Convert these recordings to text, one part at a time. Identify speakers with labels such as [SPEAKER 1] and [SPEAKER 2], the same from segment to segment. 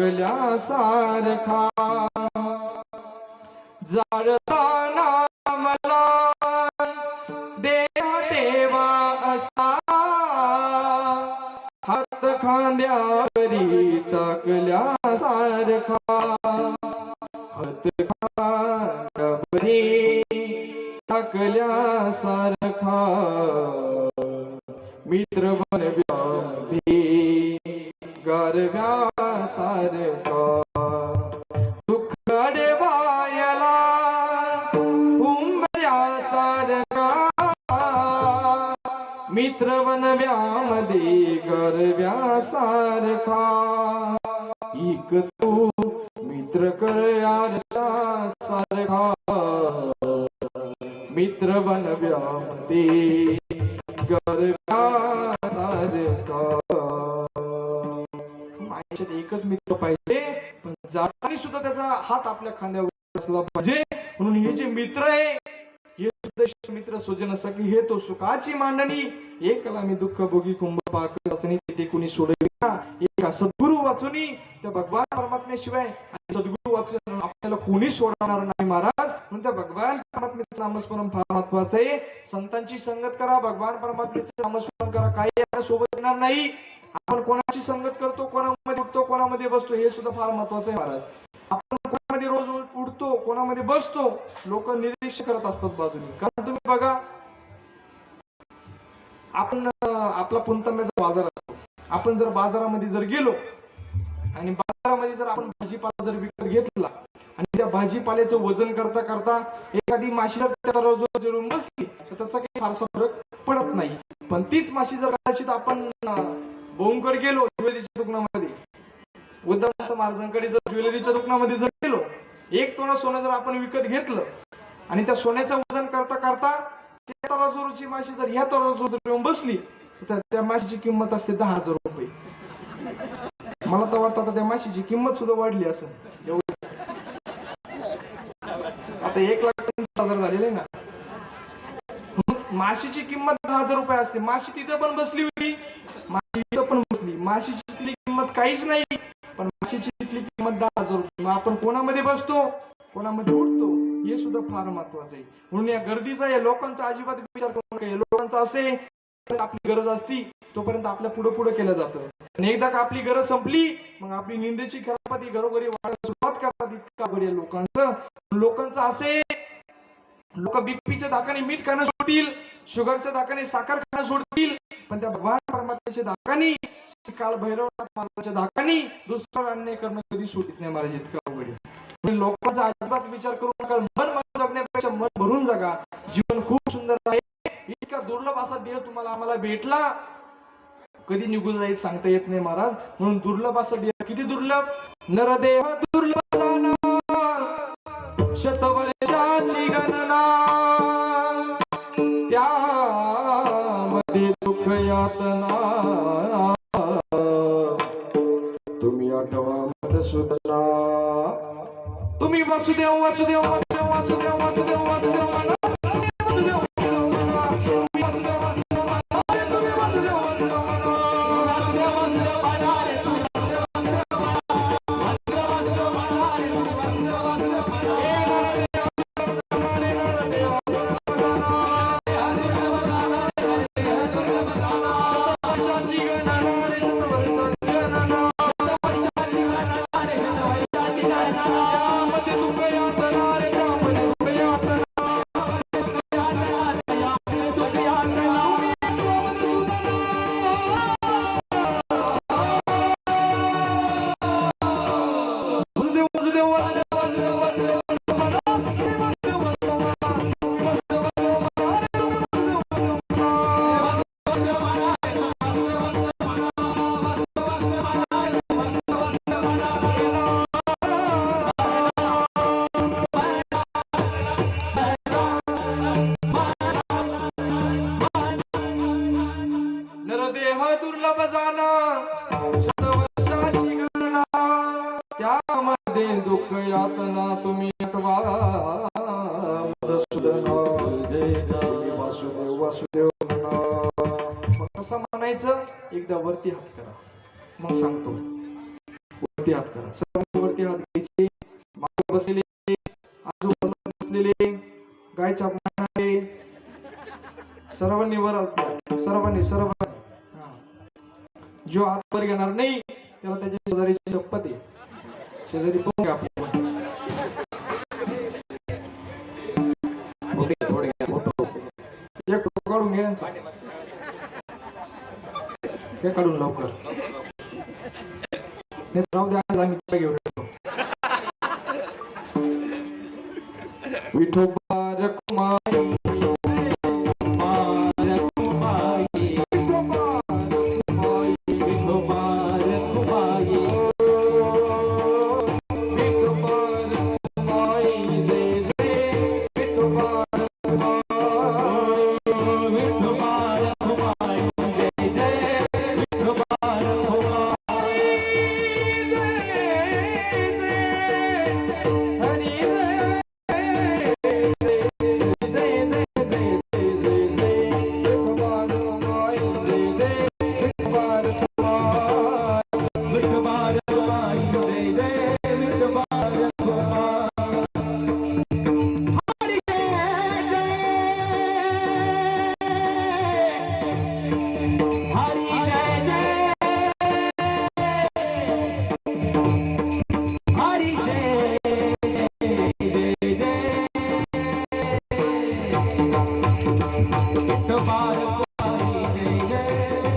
[SPEAKER 1] टाकल्या जाळता मित्र बनव्यामध्ये गरव्या सारखा. आयुष्यात एकच मित्र पाहिजे पण जाताना सुद्धा त्याचा हात आपल्या खांद्यावर असला पाहिजे. म्हणून हे जे मित्र आहे हे सुद्धा मित्र सुजन सखी हे तो सुखाची मांडणी. एकला मी दुःख भोगी कुंभ पाक असणी ते कुणी सोडविना. एका सद्गुरु वाचुनी त्या भगवान परमात्म्याशिवाय आणि सद्गुरु वाचून आपल्याला कोणी सोडवणार नाही महाराज. म्हणून त्या भगवान परमात्म्याचं नामस्मरण फार महत्वाचं आहे. संतांची संगत करा भगवान परमात्मेचं नामस्मरण करा. काही सोबत येणार नाही. आपण कोणाची संगत करतो कोणामध्ये उठतो कोणामध्ये बसतो हे सुद्धा फार महत्वाचं आहे महाराज. आपण कोणामध्ये रोज उठतो कोणामध्ये बसतो लोक निरीक्षण करत असतात बाजूने. कारण तुम्ही बघा आपण आपला पुंतम्याचा बाजार असतो. आपण जर बाजारामध्ये जर गेलो आणि बाजारामध्ये जर आपण भाजीपाला जर विकत घेतला आणि त्या भाजीपाल्याचं वजन करता करता एखादी माशी जर बसली तर त्याचा काही फारसा फरक पडत नाही. पण तीच माशी जर कदाचित आपण अं, गेलो ज्वेलरीच्या दुकानामध्ये उदाहरणार्थ महाराजांकडे जर ज्वेलरीच्या दुकानामध्ये जर गेलो एक तोडा सोनं जर आपण विकत घेतलं आणि त्या सोन्याचं वजन करता करता त्या तराजूची माशी जर ह्या तराजूवर येऊन बसली तर त्या माशीची किंमत असते दहा हजार रुपये. मला तर वाटतं आता त्या माशीची किंमत सुद्धा वाढली असं एवढी. आता एक लाख हजार झालेले ना. माशीची किंमत दहा हजार रुपये असते. माशी तिथं पण बसली होती. माशी इथं पण बसली. माशीची तिथली किंमत काहीच नाही. पण माशीची तिथली किंमत दहा हजार रुपये. मग आपण कोणामध्ये बसतो? कोणामध्ये उठतो? हे सुद्धा फार महत्वाचं आहे. म्हणून या गर्दीचा या लोकांचा अजिबात विचार करू नका. लोकांचा असे आपली गरज असती तोपर्यंत आपल्या पुढे पुढे केलं जातं. आणि एकदा का आपली गरज संपली मग आपली निंदेची खरापाती घरोघरी वाढायला सुरुवात करतात इतका बरी लोकांचं. लोकांचं असे लोक बीपीच्या धाकाने मीठ खाणं सोडतील शुगरच्या धाकाने साखर खाणं सोडतील पण त्या भगवान परमात्म्याच्या धाकाने काल भैरवनाथ महाराजांच्या धाकाने दुसरं अन्याय करणं कधी सोडित नाही महाराज इतकं अवघड लोकांचा अजिबात विचार करू नका मन मन जगण्यापेक्षा मन भरून जगा. जीवन खूप सुंदर आहे. इतका दुर्लभ असा देह तुम्हाला आम्हाला भेटला कधी निघून जाईल सांगता येत नाही महाराज म्हणून दुर्लभ असा देह किती दुर्लभ नरदेह दुर्लभ शतवर्षाची गणना त्यामध्ये दुःख यातना तुम्ही आठवा मधुसूदना तुम्ही वासुदेव वासुदेव वासुदेव वासुदेव वासुदेव वासुदेव वासुदेव, मग सांगतो. वरती हात करा. सर्वांनी वरती हात घ्यायचे. मागे बसलेले. आजूबाजूला बसलेले. गाय चापणारे. सर्वांनी वर सर्वांनी सर्वांनी. जो हात वर घेणार नाही त्याला त्याच्या शेजारीची शपथ आहे. शेजारी पाहून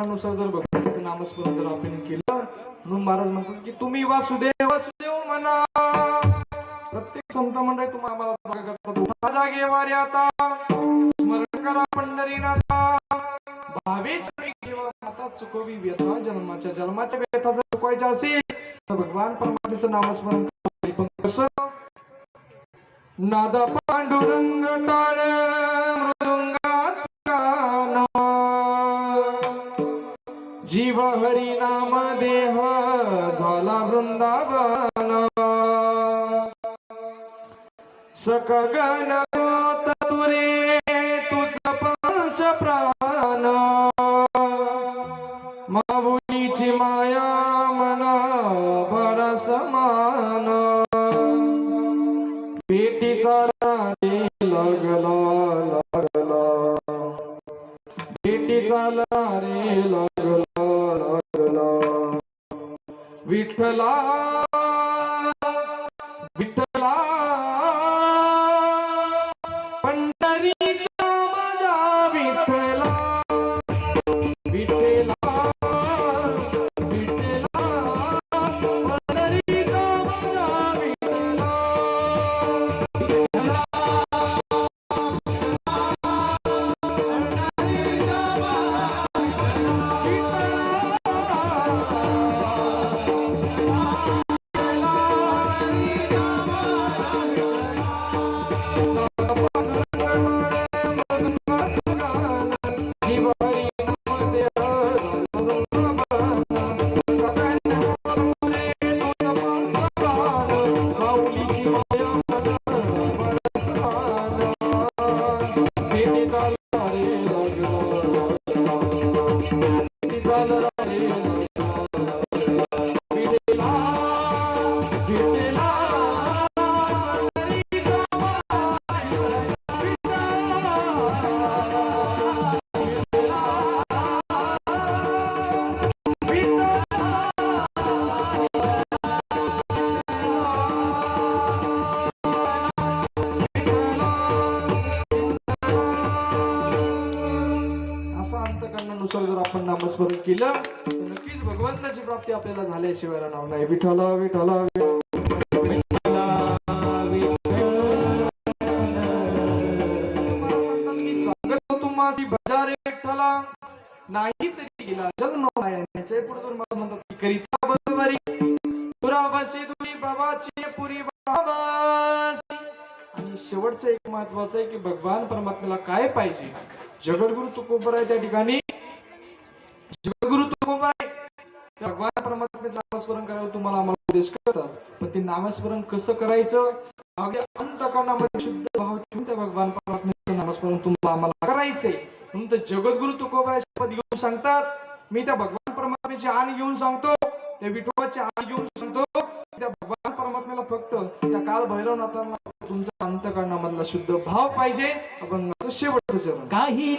[SPEAKER 1] असं जर भगवंताचं नामस्मरण जर आपण केलं म्हणून महाराज म्हणतात की तुम्ही वासुदेव वासुदेव म्हणा. प्रत्येक संत मंडळ तुम्हाला आम्हाला जागा करतात. उठा आता. स्मरण करा पंढरीनाथा भावी माता चुकवी व्यथा जन्माच्या जन्माच्या व्यथा जर चुकवायच्या असेल तर भगवान परमात्म्याचं नामस्मरण करा. पण कसं नादा पांडुरंग टाळ. मृदुंगात कान जीव हरी नाम देह झाला वृंदावन. सकगन तुरे तुझ पंच प्राण. माऊलीची माया मन बर समान. पेटीचा रे विठ्ठला विठ्ठला विठ्ठला विठ्ठला नाही तरी गेला. जन्म माया याच्या म्हणतात करिता बरोबरी. पुरावासी तुम्ही बाबाची पुरी बाबासी आणि शेवटचं एक महत्वाचं आहे की भगवान परमात्म्याला काय पाहिजे? जगद्गुरु तुकोबर आहे त्या ठिकाणी. जगद्गुरु भगवान नामस्मरण करायला तुम्हाला आम्हाला उपदेश करतात. पण ते नामस्मरण कसं करायचं? अगदी अंतकरणामध्ये शुद्ध भाव ठेवून त्या भगवान परमात्म्याचं नामस्मरण तुम्हाला आम्हाला करायचंय. म्हणून तर जगद्गुरु तुकोबा शपथ घेऊन सांगतात मी त्या भगवान परमात्म्याची आण घेऊन सांगतो त्या विठोबाची आण घेऊन सांगतो त्या भगवान परमात्म्याला फक्त त्या काल भैरवनाथांना तुमचा अंतकरणामधला शुद्ध भाव पाहिजे. अभंगाचं शेवटचं चरण.
[SPEAKER 2] काही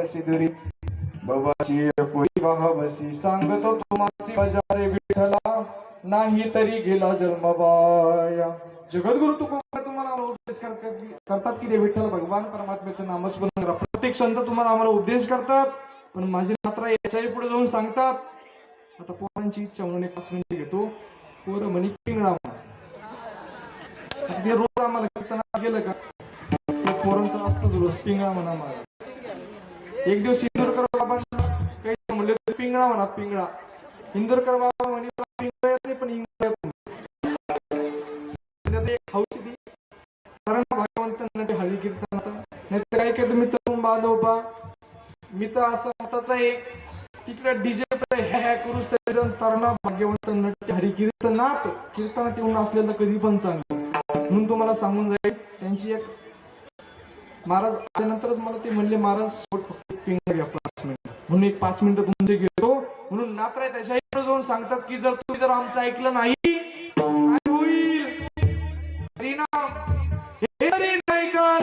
[SPEAKER 1] बसी दुरी. बाबाची पोई वाह बसी. सांगतो तुम्हासी बजारे विठला नाही तरी गेला जन्मबाया. जगद्गुरु तुकोबा तुम्हाला आम्हाला उपदेश करतात की ते विठ्ठल भगवान परमात्म्याचं नामस्मरण करा. प्रत्येक संत तुम्हाला आम्हाला उपदेश करतात पण माझी मात्र याच्याही पुढे जाऊन सांगतात. आता पोरांची इच्छा म्हणून एक पाच मिनिटे घेतो. पोर म्हणे पिंगळा म्हणा रोज आम्हाला करताना गेलं का? ते पोरांचं असतं रोज पिंगळा म्हणा मला एक दिवस इंदोरकर बाबांना काही म्हणले पिंगळा म्हणा पिंगळा. इंदोरकर बाबा म्हणे पिंगळा येत नाही पण इंगळा एक हौस ती. कारण भगवंतांना ते हवी कीर्तन नाही तर काय काय मी तरुण बांधव मी तर असं मताच आहे तिकडे डीजे ह्या हे करूच त्याच्यात. तरणा भाग्यवंत नट्य हरी कीर्तनात कीर्तनात येऊन असलेलं कधी पण चांगलं. म्हणून तुम्हाला सांगून जाईल त्यांची एक महाराज आल्यानंतरच मला ते म्हणले महाराज फक्त एक घ्या पाच मिनिट म्हणून एक पाच मिनिटं तुमचे घेतो. म्हणून नात्र त्याच्याही जाऊन सांगतात की जर तुम्ही जर आमचं ऐकलं नाही होईल? हरिनाम हे तरी नाही का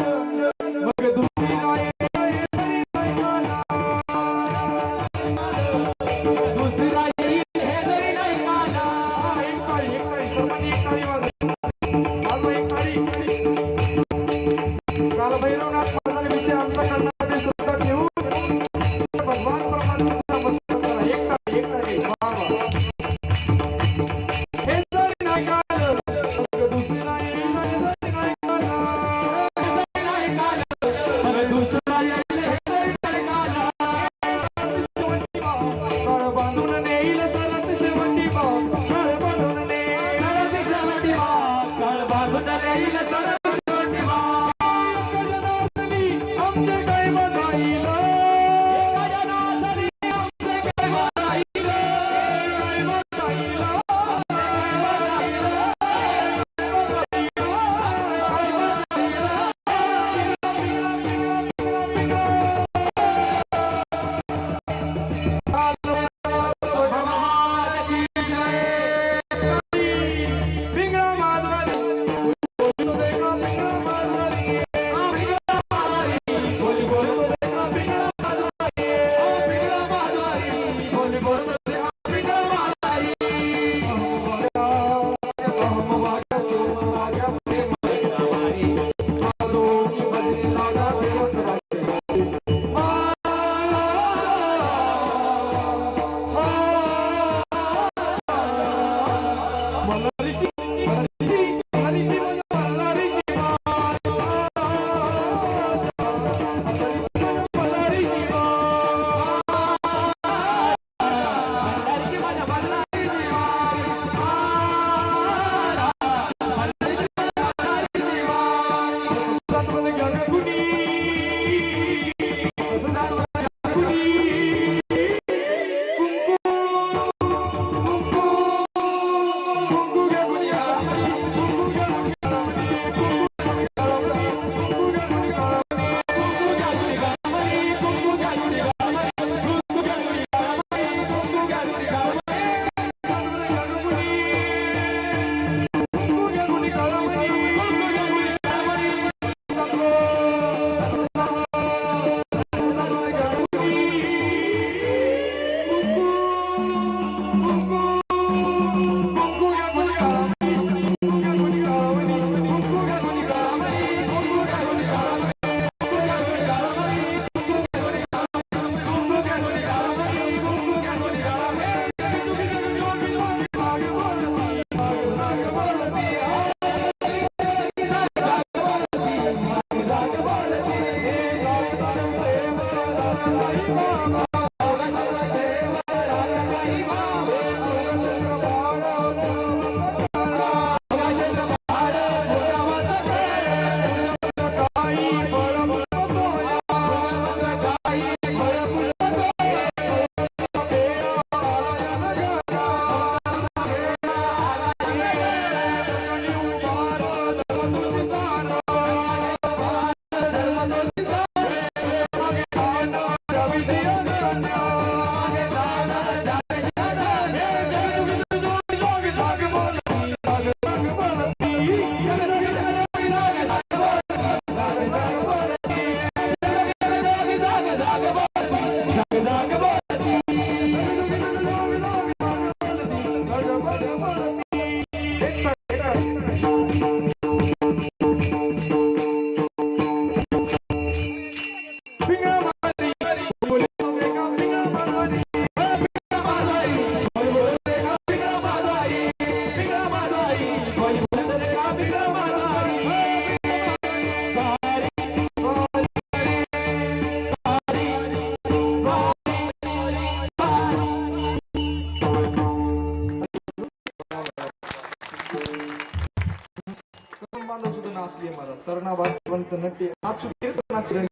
[SPEAKER 1] नाचले मला तरणा वाजवंत नटे नाचू कीर्तनाचे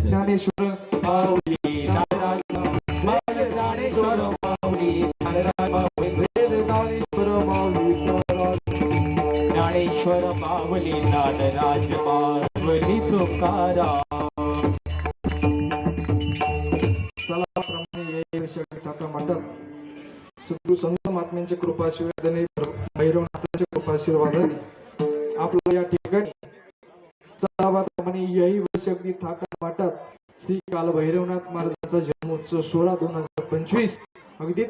[SPEAKER 1] ज्ञानेश्वर
[SPEAKER 2] माऊली ज्ञानेश्वर माऊली
[SPEAKER 1] ज्ञानेश्वर माऊली
[SPEAKER 2] ज्ञानेश्वर माऊली नादराज माऊली
[SPEAKER 1] म्हणतात सद्गुरु संत महात्म्यांच्या कृपाशिवाय भैरवनाथांच्या कृपाशीर्वादाने आपल्या या ठिकाणी याही वर्ष अगदी थाका वाटत श्री काल भैरवनाथ महाराजांचा जन्मोत्सव सोळा दोन हजार पंचवीस. अगदी